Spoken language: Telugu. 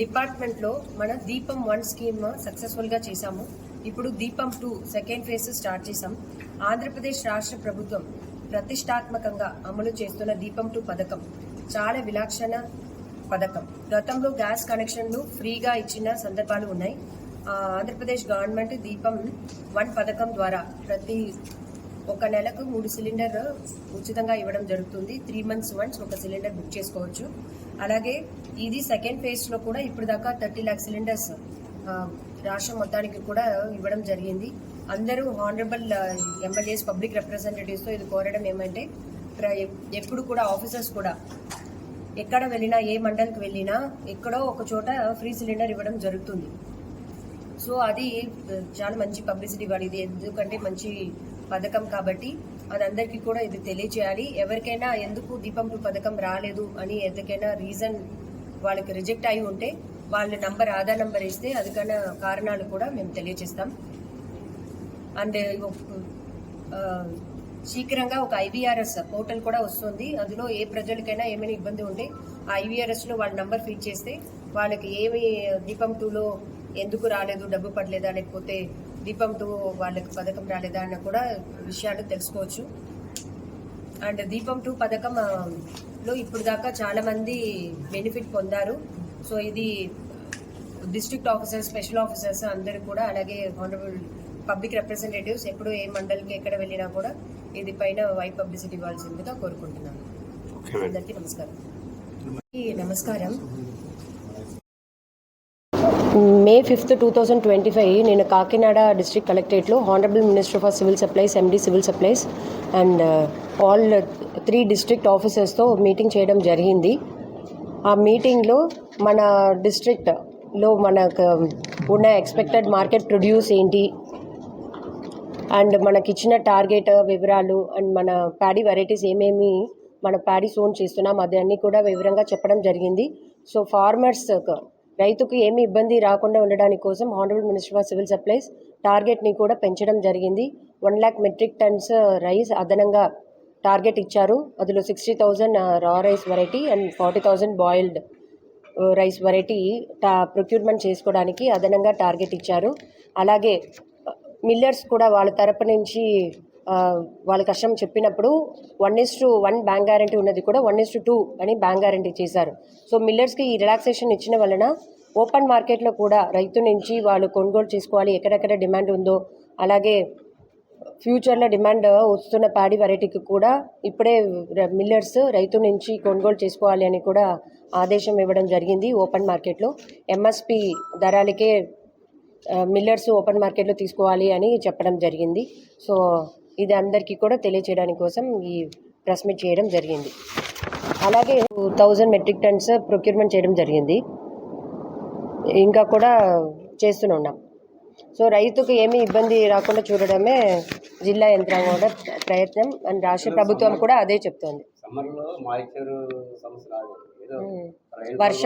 డిపార్ట్మెంట్లో మన దీపం వన్ స్కీమ్ సక్సెస్ఫుల్గా చేశాము. ఇప్పుడు దీపం టూ సెకండ్ ఫేజ్ స్టార్ట్ చేశాం. ఆంధ్రప్రదేశ్ రాష్ట్ర ప్రభుత్వం ప్రతిష్టాత్మకంగా అమలు చేస్తున్న దీపం టూ పథకం చాలా విలక్షణ పథకం. గతంలో గ్యాస్ కనెక్షన్లు ఫ్రీగా ఇచ్చిన సందర్భాలు ఉన్నాయి. ఆంధ్రప్రదేశ్ గవర్నమెంట్ దీపం వన్ పథకం ద్వారా ప్రతి ఒక నెలకు మూడు సిలిండర్ ఉచితంగా ఇవ్వడం జరుగుతుంది. త్రీ మంత్స్ వన్స్ ఒక సిలిండర్ బుక్ చేసుకోవచ్చు. అలాగే ఇది సెకండ్ ఫేజ్లో కూడా ఇప్పుడు దాకా థర్టీ ల్యాక్ సిలిండర్స్ రాష్ట్రం మొత్తానికి కూడా ఇవ్వడం జరిగింది. అందరూ హానరబుల్ ఎమ్మెల్యేస్ పబ్లిక్ రిప్రజెంటేటివ్స్తో ఇది కోరడం ఏమంటే ప్ర- ఎప్పుడు కూడా ఆఫీసర్స్ కూడా ఎక్కడ వెళ్ళినా ఏ మండలికి వెళ్ళినా ఎక్కడో ఒక చోట ఫ్రీ సిలిండర్ ఇవ్వడం జరుగుతుంది. సో అది చాలా మంచి పబ్లిసిటీ ఇవ్వాలి. ఇది ఎందుకంటే మంచి పథకం కాబట్టి అది అందరికీ కూడా ఇది తెలియజేయాలి ఎవరికైనా ఎందుకు దీపం టూ పథకం రాలేదు అని ఎందుకైనా రీజన్ వాళ్ళకి రిజెక్ట్ అయి ఉంటే వాళ్ళ నంబర్ ఆధార్ నంబర్ ఇస్తే అదికన్నా కారణాలు కూడా మేము తెలియజేస్తాం అండ్ శీఘ్రంగా ఒక ఐవీఆర్ఎస్ పోర్టల్ కూడా వస్తుంది. అందులో ఏ ప్రజలకైనా ఏమైనా ఇబ్బంది ఉంటే ఆ ఐవీఆర్ఎస్లో వాళ్ళ నంబర్ ఫీడ్ చేస్తే వాళ్ళకి ఏమి దీపం టూలో ఎందుకు రాలేదు డబ్బు పడలేదా లేకపోతే దీపం టూ వాళ్ళకి పథకం రాలేదా అన్న కూడా విషయాలు తెలుసుకోవచ్చు. అండ్ దీపం టూ పథకం లో ఇప్పుడు దాకా చాలా మంది బెనిఫిట్ పొందారు. సో ఇది డిస్ట్రిక్ట్ ఆఫీసర్స్ స్పెషల్ ఆఫీసర్స్ అందరూ కూడా అలాగే హానరబుల్ పబ్లిక్ రిప్రజెంటేటివ్స్ ఎప్పుడు ఏ మండలికి ఎక్కడ వెళ్ళినా కూడా ఇది పైన వై పబ్లిసిటీ ఇవ్వాల్సిందిగా కోరుకుంటున్నాను. అందరికీ నమస్కారం. నమస్కారం May fifth two thousand twenty five నేను కాకినాడ డిస్ట్రిక్ట్ కలెక్టరేట్లో honourable minister for civil supplies MD civil supplies and all three district ఆఫీసర్స్తో meeting చేయడం జరిగింది. ఆ మీటింగ్లో మన డిస్ట్రిక్ట్లో మనకు ఉన్న ఎక్స్పెక్టెడ్ మార్కెట్ ప్రొడ్యూస్ ఏంటి? అండ్ మనకి ఇచ్చిన టార్గెట్ వివరాలు అండ్ మన ప్యాడీ వెరైటీస్ ఏమేమి మన ప్యాడీ సోన్ చేస్తున్నాం అది కూడా వివరంగా చెప్పడం జరిగింది. సో ఫార్మర్స్ రైతుకు ఏమి ఇబ్బంది రాకుండా ఉండడానికి కోసం honourable minister of civil supplies టార్గెట్ని కూడా పెంచడం జరిగింది. One lakh metric tons rice అదనంగా టార్గెట్ ఇచ్చారు. అందులో sixty thousand raw rice variety and forty thousand boiled rice variety టా ప్రొక్యూర్మెంట్ చేసుకోవడానికి అదనంగా టార్గెట్ ఇచ్చారు. అలాగే uh, మిల్లర్స్ కూడా వాళ్ళ తరపు నుంచి వాళ్ళ కష్టం చెప్పినప్పుడు one is to one bank guarantee ఉన్నది కూడా వన్ ఇస్ టు టూ అని బ్యాంక్ గ్యారంటీ చేశారు. సో మిల్లర్స్కి ఈ రిలాక్సేషన్ ఇచ్చిన వలన ఓపెన్ మార్కెట్లో కూడా రైతు నుంచి వాళ్ళు కొనుగోలు చేసుకోవాలి ఎక్కడెక్కడ డిమాండ్ ఉందో అలాగే ఫ్యూచర్లో డిమాండ్ వస్తున్న ప్యాడీ వెరైటీకి కూడా ఇప్పుడే మిల్లర్స్ రైతు నుంచి కొనుగోలు చేసుకోవాలి అని కూడా ఆదేశం ఇవ్వడం జరిగింది ఓపెన్ మార్కెట్లో ఎంఎస్పి ధరలకే మిల్లర్స్ ఓపెన్ మార్కెట్లో తీసుకోవాలి అని చెప్పడం జరిగింది. సో ఇది అందరికీ కూడా తెలియచేయడానికి కోసం ఈ ప్రెస్ మీట్ చేయడం జరిగింది. అలాగే థౌజండ్ మెట్రిక్ టన్స్ ప్రొక్యూర్మెంట్ చేయడం జరిగింది. ఇంకా కూడా చేస్తూనే ఉన్నాం. సో రైతుకు ఏమీ ఇబ్బంది రాకుండా చూడడమే జిల్లా యంత్రాంగం కూడా ప్రయత్నం అండ్ రాష్ట్ర ప్రభుత్వం కూడా అదే చెప్తోంది. వర్షం